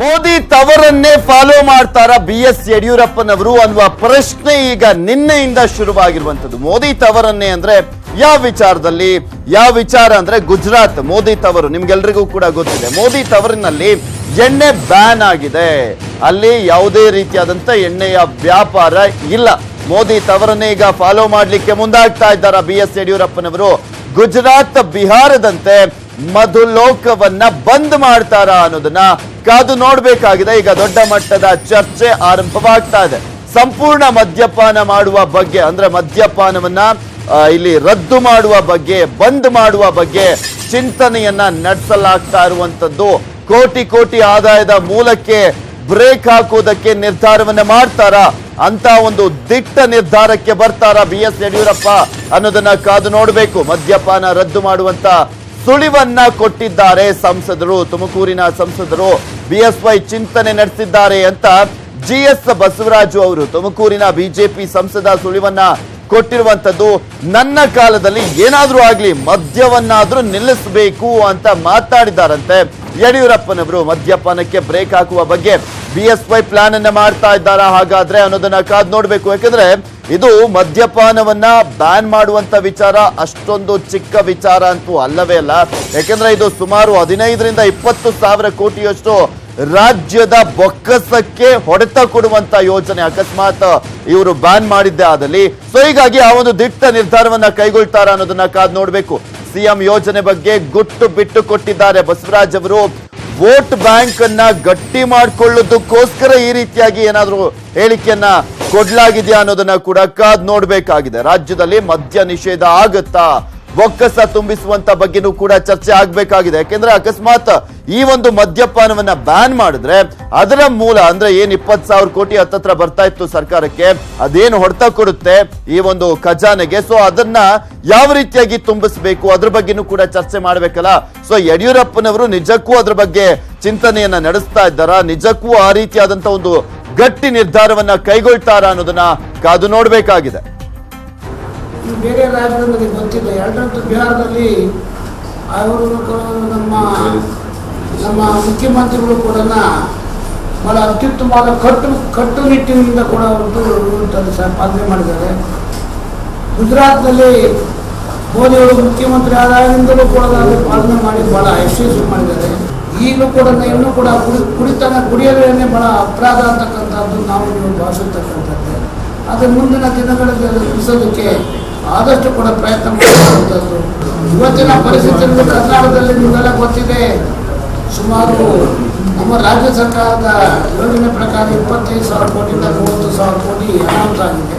ಮೋದಿ ತವರನ್ನೇ ಫಾಲೋ ಮಾಡ್ತಾರ B S ಯಡಿಯೂರಪ್ಪನವರು ಅನ್ನುವ ಪ್ರಶ್ನೆ ಈಗ ನಿನ್ನೆಯಿಂದ ಶುರುವಾಗಿರುವಂತದ್ದು ಮೋದಿ ತವರನ್ನೇ ಅಂದ್ರೆ ಯಾವ ವಿಚಾರದಲ್ಲಿ? ಯಾವ ವಿಚಾರ ಅಂದ್ರೆ ಗುಜರಾತ್? ಮೋದಿ ತವರು, ನಿಮ್ಗೆಲ್ರಿಗೂ ಕೂಡ ಗೊತ್ತಿದೆ. ಮೋದಿ ತವರಿನಲ್ಲಿ ಎಣ್ಣೆ ಬ್ಯಾನ್ ಆಗಿದೆ. ಅಲ್ಲಿ ಯಾವುದೇ ರೀತಿಯಾದಂತ ಎಣ್ಣೆಯ ವ್ಯಾಪಾರ ಇಲ್ಲ. ಮೋದಿ ತವರನ್ನೇ ಈಗ ಫಾಲೋ ಮಾಡ್ಲಿಕ್ಕೆ ಮುಂದಾಗ್ತಾ ಇದ್ದಾರ ಬಿ ಎಸ್ ಯಡಿಯೂರಪ್ಪನವರು? ಗುಜರಾತ್ ಬಿಹಾರದಂತೆ ಮಧುಲೋಕವನ್ನ ಬಂದ್ ಮಾಡ್ತಾರ ಅನ್ನೋದನ್ನ ಕಾದು ನೋಡ್ಬೇಕಾಗಿದೆ. ಈಗ ದೊಡ್ಡ ಮಟ್ಟದ ಚರ್ಚೆ ಆರಂಭವಾಗ್ತಾ ಇದೆ. ಸಂಪೂರ್ಣ ಮದ್ಯಪಾನ ಮಾಡುವ ಬಗ್ಗೆ, ಅಂದ್ರೆ ಮದ್ಯಪಾನವನ್ನ ಇಲ್ಲಿ ರದ್ದು ಮಾಡುವ ಬಗ್ಗೆ, ಬಂದ್ ಮಾಡುವ ಬಗ್ಗೆ ಚಿಂತನೆಯನ್ನ ನಡೆಸಲಾಗ್ತಾ ಇರುವಂತದ್ದು. ಕೋಟಿ ಕೋಟಿ ಆದಾಯದ ಮೂಲಕ್ಕೆ ಬ್ರೇಕ್ ಹಾಕುವುದಕ್ಕೆ ನಿರ್ಧಾರವನ್ನ ಮಾಡ್ತಾರ? ಅಂತ ಒಂದು ದಿಟ್ಟ ನಿರ್ಧಾರಕ್ಕೆ ಬರ್ತಾರ ಬಿ ಎಸ್ ಯಡಿಯೂರಪ್ಪ ಅನ್ನೋದನ್ನ ಕಾದು ನೋಡಬೇಕು. ಮದ್ಯಪಾನ ರದ್ದು ಮಾಡುವಂತ ಸುಳಿವನ್ನ ಕೊಟ್ಟಿದ್ದಾರೆ ಸಂಸದರು. ತುಮಕೂರಿನ ಸಂಸದರು ಬಿ ಎಸ್ ವೈ ಚಿಂತನೆ ನಡೆಸಿದ್ದಾರೆ ಅಂತ ಜಿ ಎಸ್ ಬಸವರಾಜು ಅವರು ತುಮಕೂರಿನ ಬಿಜೆಪಿ ಸಂಸದ ಸುಳಿವನ್ನ ಕೊಟ್ಟಿರುವಂತದ್ದು ನನ್ನ ಕಾಲದಲ್ಲಿ ಏನಾದ್ರೂ ಆಗ್ಲಿ ಮದ್ಯವನ್ನಾದ್ರೂ ನಿಲ್ಲಿಸಬೇಕು ಅಂತ ಮಾತಾಡಿದಾರಂತೆ ಯಡಿಯೂರಪ್ಪನವರು ಮದ್ಯಪಾನಕ್ಕೆ ಬ್ರೇಕ್ ಹಾಕುವ ಬಗ್ಗೆ ಬಿ ಎಸ್ ವೈ ಪ್ಲಾನ್ ಅನ್ನ ಮಾಡ್ತಾ ಇದ್ದಾರಾ ಹಾಗಾದ್ರೆ ಅನ್ನೋದನ್ನ ಕಾದ್ ನೋಡ್ಬೇಕು. ಯಾಕಂದ್ರೆ ಇದು ಮದ್ಯಪಾನವನ್ನ ಬ್ಯಾನ್ ಮಾಡುವಂತ ವಿಚಾರ ಅಷ್ಟೊಂದು ಚಿಕ್ಕ ವಿಚಾರ ಅಂತೂ ಅಲ್ಲವೇ ಅಲ್ಲ. ಯಾಕಂದ್ರೆ ಇದು ಸುಮಾರು ಹದಿನೈದರಿಂದ ಇಪ್ಪತ್ತು ಸಾವಿರ ಕೋಟಿಯಷ್ಟು ರಾಜ್ಯದ ಬೊಕ್ಕಸಕ್ಕೆ ಹೊಡೆತ ಕೊಡುವಂತ ಯೋಜನೆ. ಅಕಸ್ಮಾತ್ ಇವರು ಬ್ಯಾನ್ ಮಾಡಿದ್ದೆ ಆದಲ್ಲಿ. ಸೊ ಹೀಗಾಗಿ ಆ ಒಂದು ದಿಟ್ಟ ನಿರ್ಧಾರವನ್ನ ಕೈಗೊಳ್ತಾರ ಅನ್ನೋದನ್ನ ಕಾದ್ ನೋಡ್ಬೇಕು. ಸಿಎಂ ಯೋಜನೆ ಬಗ್ಗೆ ಗುಟ್ಟು ಬಿಟ್ಟು ಕೊಟ್ಟಿದ್ದಾರೆ. ಬಸವರಾಜ್ ಅವರು ವೋಟ್ ಬ್ಯಾಂಕ್ ಅನ್ನ ಗಟ್ಟಿ ಮಾಡಿಕೊಳ್ಳೋದಕ್ಕೋಸ್ಕರ ಈ ರೀತಿಯಾಗಿ ಏನಾದರೂ ಹೇಳಿಕೆಯನ್ನ ಕೊಡ್ಲಾಗಿದೆಯಾ ಅನ್ನೋದನ್ನ ಕೂಡ ಕಾದ್ ನೋಡ್ಬೇಕಾಗಿದೆ. ರಾಜ್ಯದಲ್ಲಿ ಮದ್ಯ ನಿಷೇಧ ಆಗತ್ತಾ? ಬೊಕ್ಕಸ ತುಂಬಿಸುವಂತ ಬಗ್ಗೆನೂ ಕೂಡ ಚರ್ಚೆ ಆಗ್ಬೇಕಾಗಿದೆ. ಯಾಕೆಂದ್ರೆ ಅಕಸ್ಮಾತ್ ಈ ಒಂದು ಮದ್ಯಪಾನವನ್ನ ಬ್ಯಾನ್ ಮಾಡಿದ್ರೆ ಅದರ ಮೂಲ ಅಂದ್ರೆ ಏನ್ ಇಪ್ಪತ್ ಸಾವಿರ ಕೋಟಿ ಹತ್ತತ್ರ ಬರ್ತಾ ಇತ್ತು ಸರ್ಕಾರಕ್ಕೆ, ಅದೇನು ಹೊಡೆತ ಕೊಡುತ್ತೆ ಈ ಒಂದು ಖಜಾನೆಗೆ? ಸೊ ಅದನ್ನ ಯಾವ ರೀತಿಯಾಗಿ ತುಂಬಿಸಬೇಕು? ಅದ್ರ ಬಗ್ಗೆನೂ ಕೂಡ ಚರ್ಚೆ ಮಾಡ್ಬೇಕಲ್ಲ? ಸೊ ಯಡಿಯೂರಪ್ಪನವರು ನಿಜಕ್ಕೂ ಅದ್ರ ಬಗ್ಗೆ ಚಿಂತನೆಯನ್ನ ನಡೆಸ್ತಾ ಇದ್ದಾರ? ನಿಜಕ್ಕೂ ಆ ರೀತಿಯಾದಂತ ಒಂದು ಗಟ್ಟಿ ನಿರ್ಧಾರವನ್ನ ಕೈಗೊಳ್ತಾರ ಅನ್ನೋದನ್ನ ಕಾದು ನೋಡ್ಬೇಕಾಗಿದೆ. ಈ ಬೇರೆ ರಾಜ್ಯದಲ್ಲಿ ನನಗೆ ಗೊತ್ತಿಲ್ಲ. ಎರಡರಂತೂ ಬಿಹಾರದಲ್ಲಿ ಅವರು ನಮ್ಮ ನಮ್ಮ ಮುಖ್ಯಮಂತ್ರಿಗಳು ಕೂಡ ಬಹಳ ಅತ್ಯುತ್ತಮವಾದ ಕಟ್ಟು ಕಟ್ಟುನಿಟ್ಟಿನಿಂದ ಕೂಡ ಅವರು ಪಾಲನೆ ಮಾಡಿದ್ದಾರೆ. ಗುಜರಾತ್ನಲ್ಲಿ ಮೋದಿಯವರು ಮುಖ್ಯಮಂತ್ರಿ ಆದಾಗಿಂದಲೂ ಕೂಡ ಪಾಲನೆ ಮಾಡಿ ಬಹಳ ಯಶಸ್ವಿ ಮಾಡಿದ್ದಾರೆ. ಈಗಲೂ ಕೂಡ ಇನ್ನೂ ಕೂಡ ಕುಡಿ ಕುಡಿತನ ಕುಡಿಯಲೇನೆ ಬಹಳ ಅಪರಾಧ ಅಂತಕ್ಕಂಥದ್ದು ನಾವು ಭಾವಿಸತಕ್ಕಂಥದ್ದೇ ಅದು ಮುಂದಿನ ದಿನಗಳಲ್ಲಿ ಅದು ತಿಳಿಸೋದಕ್ಕೆ ಆದಷ್ಟು ಕೂಡ ಪ್ರಯತ್ನ ಮಾಡುವಂಥದ್ದು. ಇವತ್ತಿನ ಪರಿಸ್ಥಿತಿಯಲ್ಲಿ ಕರ್ನಾಟಕದಲ್ಲಿ ನಿಮಗೆಲ್ಲ ಗೊತ್ತಿದೆ, ಸುಮಾರು ನಮ್ಮ ರಾಜ್ಯ ಸರ್ಕಾರದ ಯೋಜನೆ ಪ್ರಕಾರ ಇಪ್ಪತ್ತೈದು ಸಾವಿರ ಕೋಟಿಯಿಂದ ಮೂವತ್ತು ಸಾವಿರ ಕೋಟಿ ಅನಾಹುತ ಆಗಿದೆ.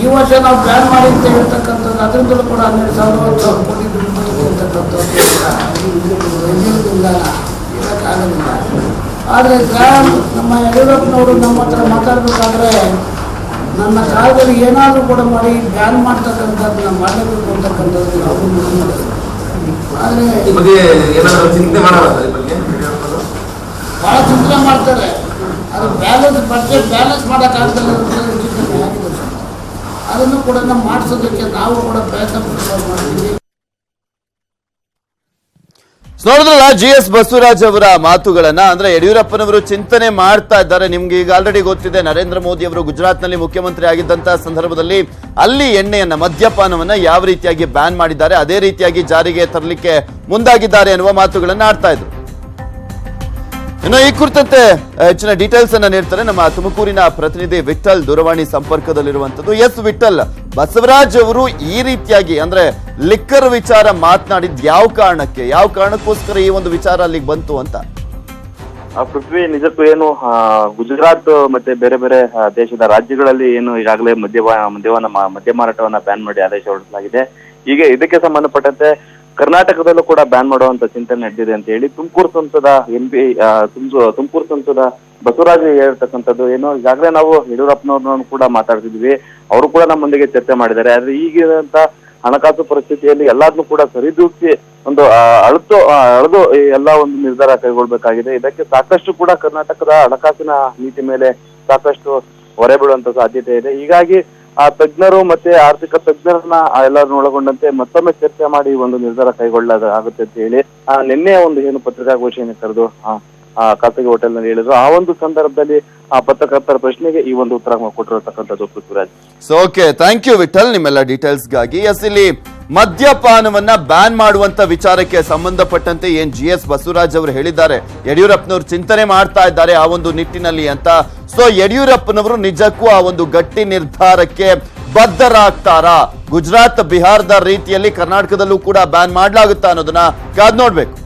ಈ ವರ್ಷ ನಾವು ಪ್ಲಾನ್ ಮಾಡಿ ಅಂತ ಹೇಳ್ತಕ್ಕಂಥದ್ದು, ಅದರಿಂದಲೂ ಕೂಡ ಹನ್ನೆರಡು ಸಾವಿರ ಒಂದು ಸಾವಿರ ಕೋಟಿ ದುಡ್ಡು ಅಂತಕ್ಕಂಥದ್ದು ಇರೋಕ್ಕಾಗಲಿಲ್ಲ ಆದರೆ ನಮ್ಮ ಯಡಿಯೂರಪ್ಪನವರು ನಮ್ಮ ಹತ್ರ ಮಾತಾಡಬೇಕಾದ್ರೆ ನನ್ನ ಕಾಲದಲ್ಲಿ ಏನಾದರೂ ಕೂಡ ಮಾಡಿ ಬ್ಯಾನ್ ಮಾಡ್ತಕ್ಕಂಥದ್ದನ್ನ ಮಾಡಬೇಕು ಅಂತಕ್ಕಂಥದ್ದು ನಾವು ಆದರೆ ಚಿಂತೆ ಭಾಳ ಚಿಂತನೆ ಮಾಡ್ತಾರೆ. ಅದು ಬ್ಯಾಲೆನ್ಸ್ ಬಡ್ಜೆಟ್ ಬ್ಯಾಲೆನ್ಸ್ ಮಾಡೋಕ್ಕಾಗ್ತಲ್ಲ ಅಂತ ಚಿಂತನೆ ಅದನ್ನು ಕೂಡ ನಾವು ಮಾಡಿಸೋದಕ್ಕೆ ನಾವು ಕೂಡ ಪ್ರಯತ್ನ ಮಾಡ್ತೀವಿ. ನೋಡಿದ್ರಲ್ಲ ಜಿ ಎಸ್ ಬಸವರಾಜ್ ಅವರ ಮಾತುಗಳನ್ನ, ಅಂದ್ರೆ ಯಡಿಯೂರಪ್ಪನವರು ಚಿಂತನೆ ಮಾಡ್ತಾ ಇದ್ದಾರೆ. ನಿಮ್ಗೆ ಈಗ ಆಲ್ರೆಡಿ ಗೊತ್ತಿದೆ, ನರೇಂದ್ರ ಮೋದಿ ಅವರು ಗುಜರಾತ್ನಲ್ಲಿ ಮುಖ್ಯಮಂತ್ರಿ ಆಗಿದ್ದಂತಹ ಸಂದರ್ಭದಲ್ಲಿ ಅಲ್ಲಿ ಎಣ್ಣೆಯನ್ನ, ಮದ್ಯಪಾನವನ್ನ ಯಾವ ರೀತಿಯಾಗಿ ಬ್ಯಾನ್ ಮಾಡಿದ್ದಾರೆ, ಅದೇ ರೀತಿಯಾಗಿ ಜಾರಿಗೆ ತರಲಿಕ್ಕೆ ಮುಂದಾಗಿದ್ದಾರೆ ಎನ್ನುವ ಮಾತುಗಳನ್ನ ಆಡ್ತಾ ಇದ್ರು. ಇನ್ನು ಈ ಕುರಿತಂತೆ ಹೆಚ್ಚಿನ ಡೀಟೇಲ್ಸ್ ಅನ್ನ ನೀಡ್ತಾರೆ ನಮ್ಮ ತುಮಕೂರಿನ ಪ್ರತಿನಿಧಿ ವಿಠಲ್ ದೂರವಾಣಿ ಸಂಪರ್ಕದಲ್ಲಿರುವಂತದ್ದು. ಎಸ್ ವಿಠಲ್ ಬಸವರಾಜ್ ಅವರು ಈ ರೀತಿಯಾಗಿ ಅಂದ್ರೆ ಲಿಕ್ಕರ್ ವಿಚಾರ ಮಾತನಾಡಿದ್ ಯಾವ ಕಾರಣಕ್ಕೆ? ಯಾವ ಕಾರಣಕ್ಕೋಸ್ಕರ ಈ ಒಂದು ವಿಚಾರ ಅಲ್ಲಿಗೆ ಬಂತು ಅಂತ? ಪೃಥ್ವಿ, ನಿಜಕ್ಕೂ ಏನು ಗುಜರಾತ್ ಮತ್ತೆ ಬೇರೆ ಬೇರೆ ದೇಶದ ರಾಜ್ಯಗಳಲ್ಲಿ ಏನು ಈಗಾಗಲೇ ಮದ್ಯಪಾ ಮದ್ಯವನ್ನ ಮದ್ಯ ಮಾರಾಟವನ್ನ ಬ್ಯಾನ್ ಮಾಡಿ ಆದೇಶ ಹೊರಡಿಸಲಾಗಿದೆ. ಹೀಗೆ ಇದಕ್ಕೆ ಸಂಬಂಧಪಟ್ಟಂತೆ ಕರ್ನಾಟಕದಲ್ಲೂ ಕೂಡ ಬ್ಯಾನ್ ಮಾಡುವಂತ ಚಿಂತನೆ ನಡೆದಿದೆ ಅಂತ ಹೇಳಿ ತುಮಕೂರು ಸಂಸದ ಎಂ ಪಿ ತುಮಕೂರು ಸಂಸದ ಬಸವರಾಜ್ ಹೇಳ್ತಕ್ಕಂಥದ್ದು ಏನೋ ಈಗಾಗಲೇ ನಾವು ಯಡಿಯೂರಪ್ಪನವ್ರನ್ನ ಕೂಡ ಮಾತಾಡ್ತಿದ್ವಿ. ಅವರು ಕೂಡ ನಮ್ಮೊಂದಿಗೆ ಚರ್ಚೆ ಮಾಡಿದ್ದಾರೆ. ಆದ್ರೆ ಈಗಿರುವಂತ ಹಣಕಾಸು ಪರಿಸ್ಥಿತಿಯಲ್ಲಿ ಎಲ್ಲಾದ್ನೂ ಕೂಡ ಸರಿದೂಗಿಸಿ ಒಂದು ಅಳತು ಅಳದು ಎಲ್ಲಾ ಒಂದು ನಿರ್ಧಾರ ಕೈಗೊಳ್ಬೇಕಾಗಿದೆ. ಇದಕ್ಕೆ ಸಾಕಷ್ಟು ಕೂಡ ಕರ್ನಾಟಕದ ಹಣಕಾಸಿನ ನೀತಿ ಮೇಲೆ ಸಾಕಷ್ಟು ಹೊರೆ ಬೀಳುವಂತ ಸಾಧ್ಯತೆ ಇದೆ. ಹೀಗಾಗಿ ಆ ತಜ್ಞರು ಮತ್ತೆ ಆರ್ಥಿಕ ತಜ್ಞರನ್ನ ಎಲ್ಲರನ್ನ ಒಳಗೊಂಡಂತೆ ಮತ್ತೊಮ್ಮೆ ಚರ್ಚೆ ಮಾಡಿ ಒಂದು ನಿರ್ಧಾರ ಕೈಗೊಳ್ಳಲಾಗುತ್ತೆ ಅಂತ ಹೇಳಿ, ಆ ನಿನ್ನೆ ಒಂದು ಏನು ಪತ್ರಿಕಾಗೋಷ್ಠಿಯನ್ನು ಕರೆದು ಖಾಸಗಿ ಹೋಟೆಲ್ನಲ್ಲಿ ಹೇಳಿದ್ರು. ಆ ಒಂದು ಸಂದರ್ಭದಲ್ಲಿ ಆ ಪತ್ರಕರ್ತರ ಪ್ರಶ್ನೆಗೆ ಈ ಒಂದು ಉತ್ತರ ಕೊಟ್ಟಿರತಕ್ಕಂಥದ್ದು Prithviraj. So okay thank you Vithal ನಿಮ್ಮೆಲ್ಲ ಡೀಟೇಲ್ಸ್ಗಾಗಿ ಎಸ್ ಇಲ್ಲಿ ಮದ್ಯಪಾನವನ್ನ ಬ್ಯಾನ್ ಮಾಡುವಂತ ವಿಚಾರಕ್ಕೆ ಸಂಬಂಧಪಟ್ಟಂತೆ ಏನ್ ಜಿ ಎಸ್ ಬಸವರಾಜ್ ಅವರು ಹೇಳಿದ್ದಾರೆ. ಯಡಿಯೂರಪ್ಪನವರು ಚಿಂತನೆ ಮಾಡ್ತಾ ಇದ್ದಾರೆ ಆ ಒಂದು ನಿಟ್ಟಿನಲ್ಲಿ ಅಂತ. ಸೊ ಯಡಿಯೂರಪ್ಪನವರು ನಿಜಕ್ಕೂ ಆ ಒಂದು ಗಟ್ಟಿ ನಿರ್ಧಾರಕ್ಕೆ ಬದ್ಧರಾಗ್ತಾರಾ? ಗುಜರಾತ್ ಬಿಹಾರದ ರೀತಿಯಲ್ಲಿ ಕರ್ನಾಟಕದಲ್ಲೂ ಕೂಡ ಬ್ಯಾನ್ ಮಾಡಲಾಗುತ್ತಾ ಅನ್ನೋದನ್ನ ಕಾದ್ ನೋಡ್ಬೇಕು.